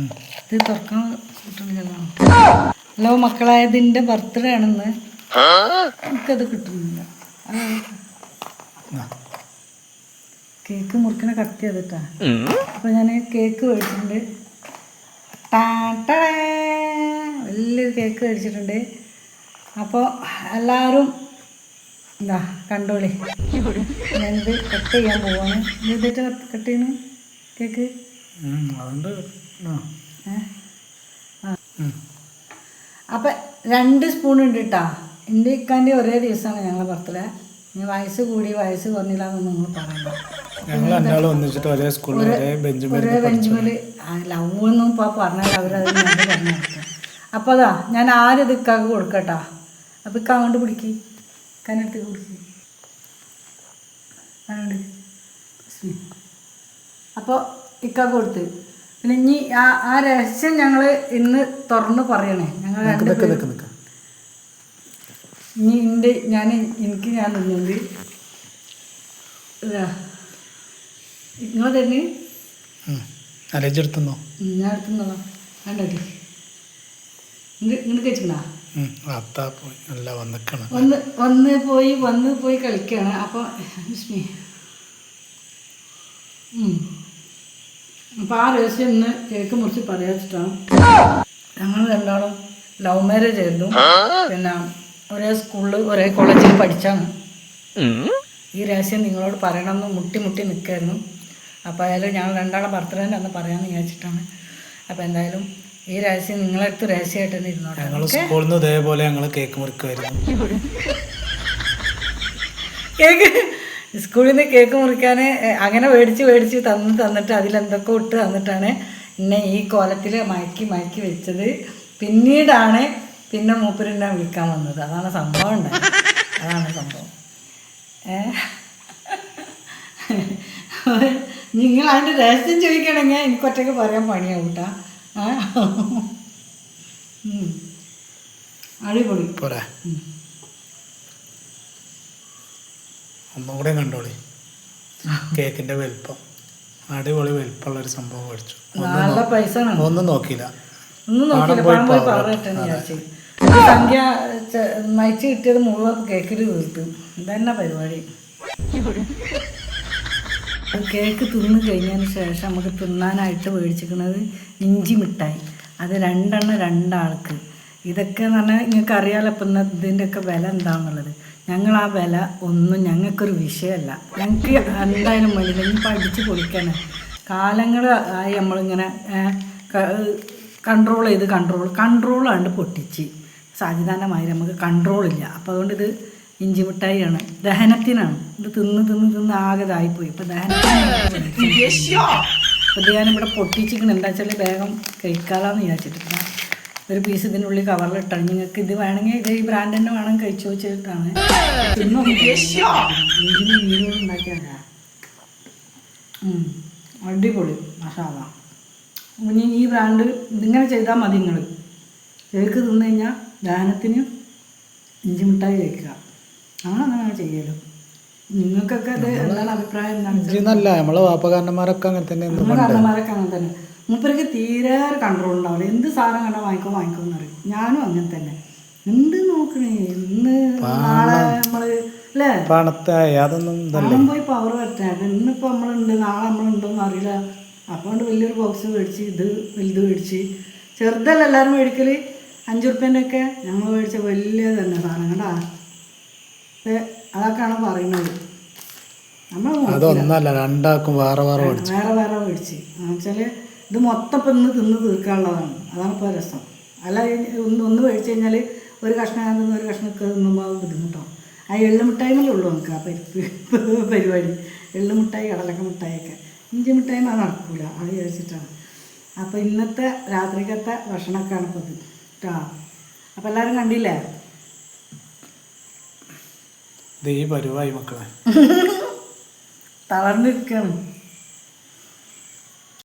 ഇത് തുറക്കാൻ കിട്ടുന്നില്ലല്ലോ. ഹലോ മക്കളായതിന്റെ ബർത്ത്ഡേ ആണെന്ന്. എനിക്കത് കിട്ടുന്നില്ല. കേക്ക് മുറിക്കണ കത്തി ചെയ്തിട്ടാ അപ്പോൾ ഞാൻ കേക്ക് മേടിച്ചിട്ടുണ്ട്. വലിയൊരു കേക്ക് മേടിച്ചിട്ടുണ്ട്. അപ്പോൾ എല്ലാവരും എന്താ കണ്ടോളി. ഞാനിത് കട്ട് ചെയ്യാൻ പോവാണ്. ഇത് കട്ട് ചെയ്യണേ? കേക്ക്? അതുകൊണ്ട്. അപ്പം രണ്ട് സ്പൂൺ ഉണ്ട് കേട്ടോ എന്റെ ഇക്കാന്റെ ഒരേ ദിവസമാണ് ഞങ്ങളെ പുറത്തിൽ ഇനി വയസ്സ് കൂടി വയസ്സ് കുറഞ്ഞില്ലാന്ന് നിങ്ങൾ പറയണ്ട. ഞങ്ങൾ രണ്ടാളും ഒന്നിച്ചിട്ട് ഒരേ സ്കൂളിൽ ഒരേ ബെഞ്ച് ഒരേ ബെഞ്ചുമേൽ ലവ് ഒന്നും ഇപ്പോൾ പറഞ്ഞാൽ അവരത് അപ്പൊ പറഞ്ഞു അപ്പോൾ അതാ ഞാൻ ആരും ഇത് ഇക്കാക്ക് കൊടുക്കട്ടാ. അപ്പോൾ ഇക്ക അങ്ങോട്ട് പിടിക്ക്. കന്നെടുത്ത് പിടിക്ക്. അങ്ങോട്ട് അപ്പോൾ ഇക്ക കൊടുത്ത്. പിന്നെ ഇനി ആ ആ രഹസ്യം ഞങ്ങൾ ഇന്ന് തുറന്ന് പറയണേ. ഞങ്ങൾ ഇനി എന്റെ ഞാൻ എനിക്ക് ഞാൻ നിന്നത് ഇതാ. നിങ്ങൾ തന്നെ അലജി എടുത്തുന്നോ? ഞാൻ എടുത്തുന്നോളാം. കണ്ടോ ഇങ്ങോട്ട് വന്ന് വന്ന് പോയി വന്ന് പോയി കളിക്കുകയാണ് അപ്പോൾ വിസ്മി അപ്പോൾ ആ രഹസ്യം ഇന്ന് കേക്ക് മുറിച്ച് പറയാച്ചിട്ടാണ് ഞങ്ങൾ രണ്ടാളും ലവ് മാരേജ് ആയിരുന്നു. പിന്നെ ഒരേ സ്കൂളിൽ ഒരേ കോളേജിൽ പഠിച്ചാണ്. ഈ രഹസ്യം നിങ്ങളോട് പറയണമെന്ന് മുട്ടി മുട്ടി നിൽക്കായിരുന്നു അപ്പോൾ അയാലും ഞങ്ങൾ രണ്ടാളും ബർത്ത്ഡേന്റെ അന്ന് പറയാമെന്ന് വിചാരിച്ചിട്ടാണ്. അപ്പോൾ എന്തായാലും ഈ രഹസ്യം നിങ്ങളടുത്ത് രഹസ്യമായിട്ട് തന്നെ ഇരുന്നോട്ടെ. ഞങ്ങൾ സ്കൂളിൽ നിന്ന് ഇതേപോലെ ഞങ്ങൾ കേക്ക് മുറിക്കുമായിരുന്നു കേക്ക് സ്കൂളിൽ നിന്ന് കേക്ക് മുറിക്കാൻ അങ്ങനെ മേടിച്ച് മേടിച്ച് തന്ന് തന്നിട്ട് അതിലെന്തൊക്കെ ഇട്ട് തന്നിട്ടാണ് എന്നെ ഈ കോലത്തിൽ മയക്കി മയക്കി വെച്ചത്. പിന്നീടാണ് പിന്നെ മൂപ്പരെന്നെ വിളിക്കാൻ വന്നത്. അതാണ് സംഭവം ഉണ്ടായത്. അതാണ് സംഭവം. നിങ്ങൾ അതിന്റെ രഹസ്യം ചോദിക്കണമെങ്കിൽ എനിക്ക് ഒറ്റയ്ക്ക് പറയാൻ പണിയാവും കേട്ടാ അടിപൊളി. പോരാ. ഒന്നും കൂടെ കണ്ടോളി. കേക്കിന്റെ വലിപ്പം. അടിപൊളി വലിപ്പമുള്ള ഒരു സംഭവം മേടിച്ചു. ഒന്നും നോക്കിയില്ല. സംഖ്യ നയിച്ച് കിട്ടിയത് മുഴുവൻ കേക്കിൽ തീർത്തു. ഇതന്നെ പരിപാടി? കേക്ക് തിന്ന് കഴിഞ്ഞതിന് ശേഷം നമുക്ക് തിന്നാനായിട്ട് മേടിച്ചിരിക്കുന്നത് ഇഞ്ചി മിഠായി. അത് രണ്ടെണ്ണം രണ്ടാൾക്ക്. ഇതൊക്കെ എന്ന് പറഞ്ഞാൽ നിങ്ങൾക്ക് അറിയാലോ ഇപ്പം ഇതിന്റെയൊക്കെ വില എന്താണെന്നുള്ളത് ഞങ്ങൾ ആ വില ഒന്നും ഞങ്ങൾക്കൊരു വിഷയമല്ല. ഞങ്ങൾക്ക് എന്തായാലും മനുഷ്യൻ പഠിച്ച് പൊളിക്കാനാണ് കാലങ്ങൾ ആയി നമ്മളിങ്ങനെ കൺട്രോൾ ചെയ്ത് കൺട്രോൾ കൺട്രോളാണ്ട് പൊട്ടിച്ച്. സാജിദാനമായി നമുക്ക് കൺട്രോൾ ഇല്ല. അപ്പോൾ അതുകൊണ്ട് ഇത് ഇഞ്ചി മിഠായിയാണ്. ദഹനത്തിനാണ്. ഇത് തിന്ന് തിന്ന് തിന്ന് ആകെ ഇതായിപ്പോയി ഇപ്പം ദഹനത്തിന് അപ്പോൾ ഞാനിവിടെ പൊട്ടിച്ചിരിക്കണം. എന്താ വെച്ചാൽ വേഗം കഴിക്കാതാന്ന് വിചാരിച്ചിട്ട്. ഒരു പീസ് ഇതിനുള്ളിൽ കവറിലിട്ടാണ് നിങ്ങൾക്ക് ഇത് വേണമെങ്കിൽ ഇത് ഈ ബ്രാൻഡ് തന്നെ വേണം കഴിച്ചു വെച്ചിട്ടാണ്. അടിപൊളി മസാല. ഇനി ഈ ബ്രാൻഡ് ഇതിങ്ങനെ ചെയ്താൽ മതി നിങ്ങൾ കേക്ക് തിന്നു കഴിഞ്ഞാൽ ദാനത്തിന് ഇഞ്ചി മിഠായി കഴിക്കുക. അങ്ങനെ ചെയ്യലോ. നിങ്ങൾക്കൊക്കെ അത് എന്താണ് അഭിപ്രായം? എന്താണ്? എന്നല്ല നമ്മളെ വാപ്പകാരന്മാരൊക്കെ അങ്ങനെ തന്നെ കാരണന്മാരൊക്കെ അങ്ങനെ തന്നെ. മൂപ്പർക്ക് തീരെ കൺട്രോൾ ഉണ്ടാവില്ല. എന്ത് സാധനം കണ്ടാൽ വാങ്ങിക്കോ വാങ്ങിക്കോന്ന് എന്ന് പറയും. ഞാനും അങ്ങനെ തന്നെ. എന്ത് നോക്കണേ? ഇന്ന് നാളെ നമ്മൾ അല്ലേ? പണം പോയി പവർ പറ്റാ ഇന്നിപ്പോ നമ്മളുണ്ട് നാളെ നമ്മളുണ്ടോന്ന് അറിയില്ല. അപ്പോൾ കൊണ്ട് വലിയൊരു ബോക്സ് മേടിച്ച് ഇത് വലുത് മേടിച്ച്. ചെറുതല്ല എല്ലാവരും മേടിക്കൽ അഞ്ചു റുപ്യന്റെ ഒക്കെ ഞങ്ങൾ മേടിച്ച വലിയ തന്നെ സാധനം. കണ്ടാ? അതൊക്കെയാണ് പറയുന്നത്. നമ്മൾ അതൊന്നല്ല രണ്ടാക്കും വേറെ വേറെ മേടിച്ചു. വേറെ വേറെ മേടിച്ച്. എന്നുവെച്ചാൽ ഇത് മൊത്തം ഇപ്പം ഇന്ന് തിന്ന് തീർക്കാനുള്ളതാണ്. അതാണ് ഇപ്പോൾ രസം. അല്ല ഒന്ന് ഒന്ന് കഴിച്ചു കഴിഞ്ഞാൽ ഒരു കഷ്ണം ഞാൻ തിന്ന് ഒരു കഷ്ണം ഒക്കെ തിന്നുമ്പോൾ അത് ബുദ്ധിമുട്ടാവും. ആ എള്ളു മിഠായിമല്ലേ ഉള്ളൂ നമുക്ക് ആ പരിപ്പ് പരിപാടി. എള്ളു മിഠായി കടലക്ക മിഠായിയൊക്കെ. ഇഞ്ചി മിഠായിമ അത് നടക്കൂല അത് ചോദിച്ചിട്ടാണ് അപ്പോൾ ഇന്നത്തെ രാത്രിക്കത്തെ ഭക്ഷണമൊക്കെയാണ് ഇപ്പോൾ ഇത് കേട്ടോ അപ്പോൾ എല്ലാവരും കണ്ടില്ലേ ഈ പരിവായി മക്കളെ. തളർന്നിരിക്കണം.